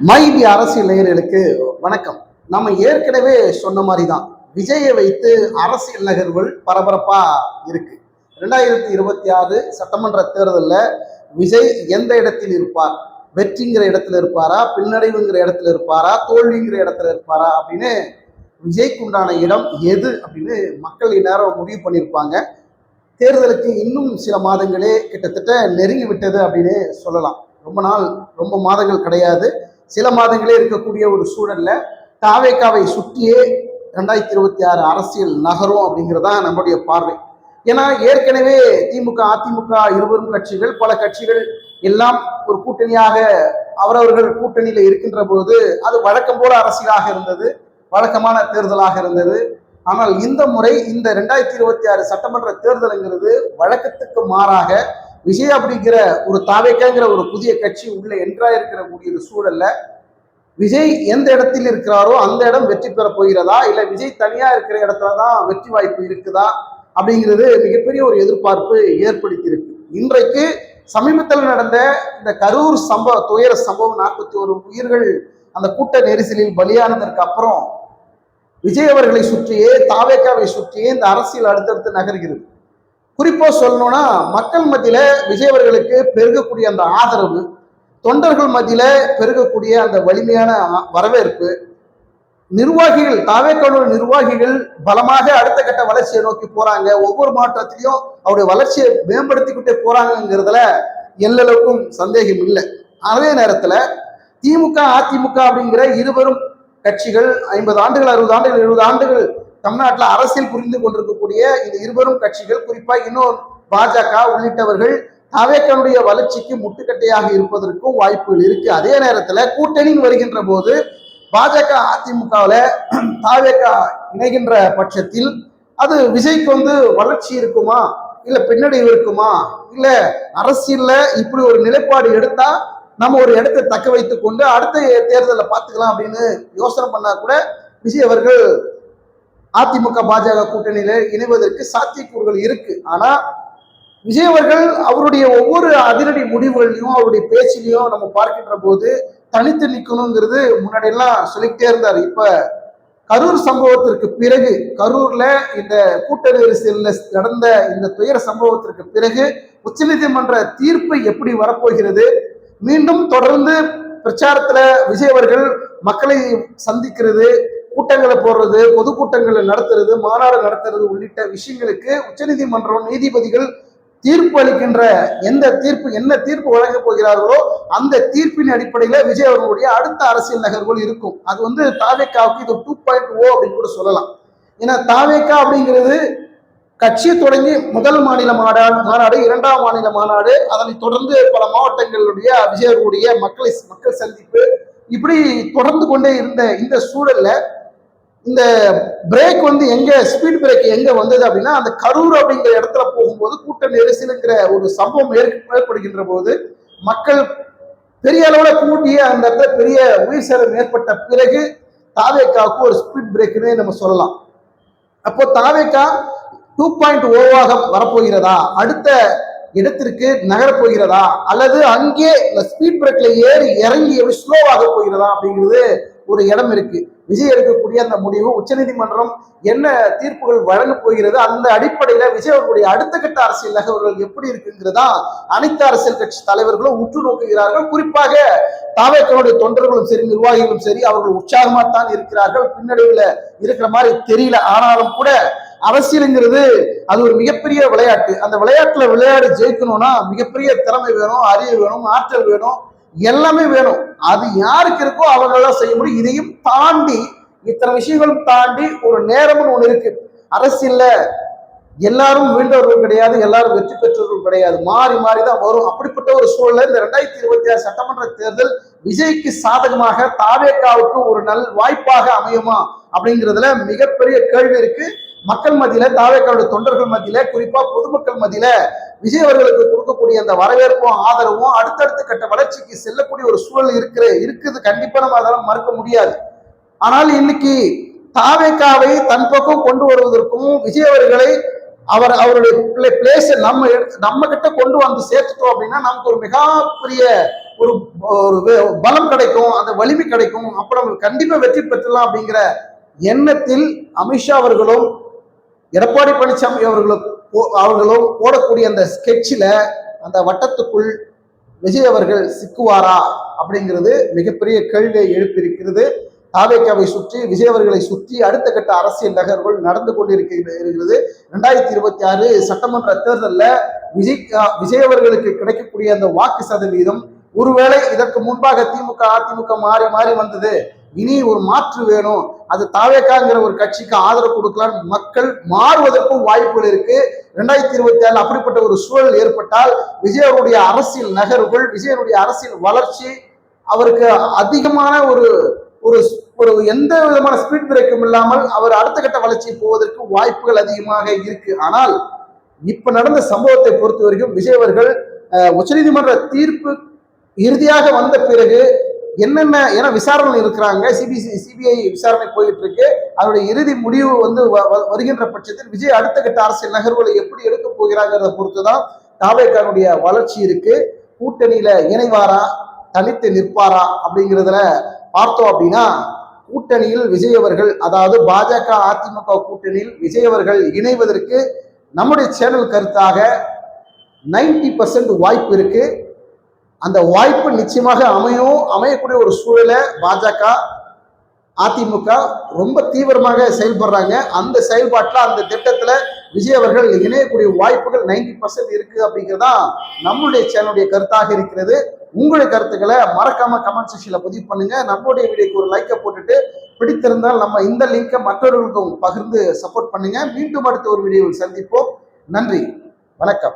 மைதி அரசியல் நேயர்களுக்கு வணக்கம். நம்ம ஏற்கனவே சொன்ன மாதிரி தான் விஜயை வைத்து அரசியல் நகர்வுகள் பரபரப்பா இருக்கு. ரெண்டாயிரத்தி இருபத்தி ஆறு சட்டமன்ற தேர்தலில் விஜய் எந்த இடத்தில் இருப்பார்? வெற்றிங்கிற இடத்துல இருப்பாரா? பின்னடைவுங்கிற இடத்துல இருப்பாரா? தோல்விங்கிற இடத்துல இருப்பாரா? அப்படின்னு விஜய்க்கு உண்டான இடம் எது அப்படின்னு மக்கள் இந்நேரம் முடிவு பண்ணியிருப்பாங்க. தேர்தலுக்கு இன்னும் சில மாதங்களே கிட்டத்தட்ட நெருங்கி விட்டது அப்படின்னு சொல்லலாம். ரொம்ப நாள் ரொம்ப மாதங்கள் கிடையாது. சில மாதங்களே இருக்கக்கூடிய ஒரு சூழல்ல தாவேக்காவை சுற்றியே ரெண்டாயிரத்தி இருபத்தி ஆறு அரசியல் நகரும் அப்படிங்கிறதா நம்முடைய பார்வை. ஏன்னா ஏற்கனவே திமுக அதிமுக இருவரும் கட்சிகள் பல கட்சிகள் எல்லாம் ஒரு கூட்டணியாக அவரவர்கள் கூட்டணியில இருக்கின்ற போது அது வழக்கம் போல அரசியலாக இருந்தது வழக்கமான தேர்தலாக இருந்தது. ஆனால் இந்த முறை இந்த ரெண்டாயிரத்தி இருபத்தி ஆறு சட்டமன்ற தேர்தலுங்கிறது வழக்கத்துக்கு மாறாக விஜய் அப்படிங்கிற ஒரு தாவேக்காங்கிற ஒரு புதிய கட்சி உள்ள என்றா இருக்கிற கூடிய ஒரு சூழல்ல விஜய் எந்த இடத்தில் இருக்கிறாரோ அந்த இடம் வெற்றி பெற போகிறதா? இல்ல விஜய் தனியா இருக்கிற இடத்துல தான் வெற்றி வாய்ப்பு இருக்குதா? அப்படிங்கிறது மிகப்பெரிய ஒரு எதிர்பார்ப்பு ஏற்படுத்தியிருக்கு. இன்றைக்கு சமீபத்தில் நடந்த இந்த கரூர் சம்பவ துயர சம்பவம் நாற்பத்தி ஒரு உயிர்கள் அந்த கூட்ட நெரிசலில் பலியானதற்கு அப்புறம் விஜய் அவர்களை சுற்றியே தாவேக்காவை சுற்றியே இந்த அரசியல் அடுத்தடுத்து நகர்கிறது. குறிப்பா சொல்லணும்னா மக்கள் மத்தியில விஜய் அவர்களுக்கு பெருகக்கூடிய அந்த ஆதரவு தொண்டர்கள் மத்தியில பெருகக்கூடிய அந்த வலிமையான வரவேற்பு நிர்வாகிகள் தாவேக்கானோட நிர்வாகிகள் பலமாக அடுத்த கட்ட வளர்ச்சியை நோக்கி போறாங்க. ஒவ்வொரு மாற்றத்திலையும் அவருடைய வளர்ச்சியை மேம்படுத்திக்கிட்டே போறாங்கிறதுல எல்லளவுக்கும் சந்தேகம் இல்லை. அதே நேரத்தில் திமுக அதிமுக அப்படிங்கிற இருவரும் கட்சிகள் ஐம்பது ஆண்டுகள் அறுபது ஆண்டுகள் எழுபது ஆண்டுகள் தமிழ்நாட்டில் அரசியல் புரிந்து கொண்டிருக்கக்கூடிய இந்த இருவரும் கட்சிகள் குறிப்பாக இன்னும் பாஜக உள்ளிட்டவர்கள் தவேக்கனுடைய வளர்ச்சிக்கு முட்டுக்கட்டையாக இருப்பதற்கும் வாய்ப்புகள் இருக்கு. அதே நேரத்தில் கூட்டணின்னு வருகின்ற போது பாஜக அதிமுகவில் தாவேக்கா இணைகின்ற பட்சத்தில் அது விஜய்க்கு வந்து வளர்ச்சி இருக்குமா? இல்ல பின்னடைவு இருக்குமா? இல்ல அரசியல்ல இப்படி ஒரு நிலைப்பாடு எடுத்தா நம்ம ஒரு இடத்தை தக்க வைத்துக் கொண்டு அடுத்த தேர்தலை பார்த்துக்கலாம் அப்படின்னு யோசனை பண்ணா கூட விஜய் அவர்கள் அதிமுக பாஜக கூட்டணியில இணைவதற்கு சாத்தியக்கூறுகள் இருக்கு. ஆனா விஜய் அவர்கள் அவருடைய ஒவ்வொரு அதிரடி முடிவுகளையும் அவருடைய பேச்சிலையும் நம்ம பார்க்கின்ற போது தனித்து நிற்கணுங்கிறது முன்னாடி எல்லாம் சொல்லிக்கிட்டே இருந்தார். இப்ப கரூர் சம்பவத்திற்கு பிறகு கரூர்ல இந்த கூட்டணி வரிசையில் நடந்த இந்த துயர சம்பவத்திற்கு பிறகு உச்சநீதிமன்ற தீர்ப்பு எப்படி வரப்போகிறது? மீண்டும் தொடர்ந்து பிரச்சாரத்துல விஜய் அவர்கள் மக்களை சந்திக்கிறது. கூட்டங்களை போடுறது பொதுக்கூட்டங்களை நடத்துறது மாநாடு நடத்துறது உள்ளிட்ட விஷயங்களுக்கு உச்சநீதிமன்றம் நீதிபதிகள் தீர்ப்பு அளிக்கின்ற எந்த தீர்ப்பு என்ன தீர்ப்பு வழங்கப் போகிறார்களோ அந்த தீர்ப்பின் அடிப்படையில் விஜய் அவர்களுடைய அடுத்த அரசியல் நகர்வுகள் இருக்கும். அது வந்து தாவேக்காவுக்கு இது டூ பாயிண்ட் ஓ அப்படின்னு கூட சொல்லலாம். ஏன்னா தாவேக்கா அப்படிங்கிறது கட்சியை தொடங்கி முதல் மாநில மாநாடு மாநாடு இரண்டாம் மாநில மாநாடு அதனைத் தொடர்ந்து பல மாவட்டங்களுடைய விஜயர்களுடைய மக்களை மக்கள் சந்திப்பு இப்படி தொடர்ந்து கொண்டே இருந்த இந்த சூழல்ல இந்த பிரேக் வந்து எங்க ஸ்பீட் பிரேக் எங்க வந்தது அப்படின்னா அந்த கரூர் அப்படிங்கிற இடத்துல போகும்போது கூட்ட நெரிசலுங்கிற ஒரு சம்பவம் ஏற்படுகின்ற போது மக்கள் பெரிய அளவுல கூட்டிய அந்த இடத்துல பெரிய உயிர் சேதம் ஏற்பட்ட பிறகு தாவேக்காவுக்கு ஒரு ஸ்பீட் பிரேக்னே நம்ம சொல்லலாம். அப்போ தாவேக்கா டூ பாயிண்ட் ஓவாக வரப்போகிறதா? அடுத்த இடத்திற்கு நகரப்போகிறதா அல்லது அங்கே இந்த ஸ்பீட் பிரேக்ல ஏறி இறங்கி எப்படி ஸ்லோவாக போகிறதா அப்படிங்கிறது ஒரு இடம் இருக்கு. விஜய் எடுக்கக்கூடிய அந்த முடிவு உச்சநீதிமன்றம் என்ன தீர்ப்புகள் வழங்கப் போகிறது அந்த அடிப்படையில விஜய் அவர்களுடைய அடுத்த கட்ட அரசியல் நகர்வுகள் எப்படி இருக்குங்கிறதா அனைத்து அரசியல் கட்சி தலைவர்களும் உற்று நோக்குகிறார்கள். குறிப்பாக தாவேக்கனுடைய தொண்டர்களும் சரி நிர்வாகிகளும் சரி அவர்கள் உற்சாகமா தான் இருக்கிறார்கள். பின்னடைவுல இருக்கிற மாதிரி தெரியல. ஆனாலும் கூட அரசியலுங்கிறது அது ஒரு மிகப்பெரிய விளையாட்டு. அந்த விளையாட்டுல விளையாடி ஜெயிக்கணும்னா மிகப்பெரிய திறமை வேணும் அறிவு வேணும் ஆற்றல் வேணும். எல்லாமே வேணும். அது யாருக்கு இருக்கோ அவங்களாம் செய்ய முடியும். இதையும் தாண்டி இத்தனை விஷயங்களும் தாண்டி ஒரு நேரம்னு ஒன்று இருக்கு. அரசியல்ல எல்லாரும் வீழ்ந்தவர்கள் கிடையாது எல்லாரும் வெற்றி பெற்றவர்கள் கிடையாது. மாறி மாறி தான் வரும். அப்படிப்பட்ட ஒரு சூழல்ல இந்த ரெண்டாயிரத்தி இருபத்தி ஆறு சட்டமன்ற தேர்தல் விஜய்க்கு சாதகமாக தாவேக்காவுக்கு ஒரு நல் வாய்ப்பாக அமையுமா அப்படிங்கிறதுல மிகப்பெரிய கேள்வி இருக்கு. மக்கள் மத்தியில தாவேக்காவுடைய தொண்டர்கள் மத்தியில குறிப்பா பொதுமக்கள் மத்தியில விஜய் அவர்களுக்கு கொடுக்கக்கூடிய அந்த வரவேற்பும் ஆதரவும் அடுத்தடுத்த கட்ட வளர்ச்சிக்கு செல்லக்கூடிய ஒரு சூழல் இருக்கிற இருக்குது. கண்டிப்பா நம்ம அதெல்லாம் மறுக்க முடியாது. ஆனால் இன்னைக்கு தாவேக்காவை தன் பக்கம் கொண்டு வருவதற்கும் விஜய் அவர்களை அவர் அவருடைய பிளேஸ் நம்ம எடுத்து நம்ம கிட்ட கொண்டு வந்து சேர்த்துட்டோம் அப்படின்னா நமக்கு ஒரு மிகப்பெரிய ஒரு ஒரு பலம் கிடைக்கும் அந்த வலிமை கிடைக்கும். அப்புறம் நம்ம கண்டிப்பா வெற்றி பெற்றலாம் அப்படிங்கிற எண்ணத்தில் அமித்ஷா அவர்களும் எடப்பாடி பழனிசாமி அவர்களும் போ- அவர்களும் போடக்கூடிய அந்த ஸ்கெட்சில் அந்த வட்டத்துக்குள் விஜய் அவர்கள் சிக்குவாரா அப்படிங்கிறது மிகப்பெரிய கேள்வியை எழுப்பியிருக்கிறது. தாவேக்காவை சுற்றி விஜய் அவர்களை சுற்றி அடுத்த கட்ட அரசியல் நகர்வுகள் நடந்து கொண்டிருக்கிறது ரெண்டாயிரத்தி இருபத்தி ஆறு சட்டமன்ற தேர்தலில் விஜய் விஜய் அவர்களுக்கு கிடைக்கக்கூடிய அந்த வாக்கு சதவீதம் ஒருவேளை இதற்கு முன்பாக திமுக அதிமுக மாறி மாறி வந்தது. இனி ஒரு மாற்று வேணும். அது தாவேக்காங்கிற ஒரு கட்சிக்கு ஆதரவு கொடுக்கலாம். மக்கள் மாறுவதற்கும் வாய்ப்புகள் இருக்கு. ரெண்டாயிரத்தி இருபத்தி ஏழு அப்படிப்பட்ட ஒரு சூழல் ஏற்பட்டால் விஜய் அவருடைய அரசியல் நகர்வுகள் விஜயனுடைய அரசியல் வளர்ச்சி அவருக்கு அதிகமான ஒரு ஒரு ஒரு எந்த விதமான ஸ்பீட் பிரேக்கும் இல்லாமல் அவர் அடுத்த கட்ட வளர்ச்சி போவதற்கு வாய்ப்புகள் அதிகமாக இருக்கு. ஆனால் இப்ப நடந்த சம்பவத்தை பொறுத்த வரைக்கும் விஜய் அவர்கள் உச்சநீதிமன்ற தீர்ப்பு இறுதியாக வந்த பிறகு என்னென்ன ஏன்னா விசாரணை இருக்கிறாங்க. சிபிசி சிபிஐ விசாரணை போயிட்டு இருக்கு அவருடைய இறுதி முடிவு வந்து வ- வ- வருகின்ற பட்சத்தில் விஜய் அடுத்த கட்ட அரசியல் நகர்வுகளை எப்படி எடுக்க போகிறாங்கிறத பொறுத்து தான் தாவேக்கானுடைய வளர்ச்சி இருக்கு. கூட்டணியில இணைவாரா தனித்து நிற்பாரா அப்படிங்கிறதுல பார்த்தோம் அப்படின்னா கூட்டணியில் விஜய் அவர்கள் அதாவது பாஜக அதிமுக கூட்டணியில் விஜய் அவர்கள் இணைவதற்கு நம்முடைய சேனல் கருத்தாக 90% பர்சன்ட் வாய்ப்பு இருக்குது அந்த வாய்ப்பு நிச்சயமாக அமையும் அமையக்கூடிய ஒரு சூழலை பாஜக அதிமுக ரொம்ப தீவிரமாக செயல்படுறாங்க. அந்த செயல்பாட்டில் அந்த திட்டத்தில் விஜய் அவர்கள் இணையக்கூடிய வாய்ப்புகள் 90% பர்சன்ட் இருக்கு அப்படிங்கிறதா நம்மளுடைய சேனலுடைய கருத்தாக இருக்கிறது. உங்களுடைய கருத்துக்களை மறக்காம கமெண்ட் செக்ஷனில் பதிவு பண்ணுங்க. நம்மளுடைய வீடியோக்கு ஒரு லைக்கை போட்டுட்டு பிடித்திருந்தால் நம்ம இந்த லிங்கை மற்றவர்களுக்கும் பகிர்ந்து சப்போர்ட் பண்ணுங்க. மீண்டும் அடுத்த ஒரு வீடியோவில் சந்திப்போம். நன்றி. வணக்கம்.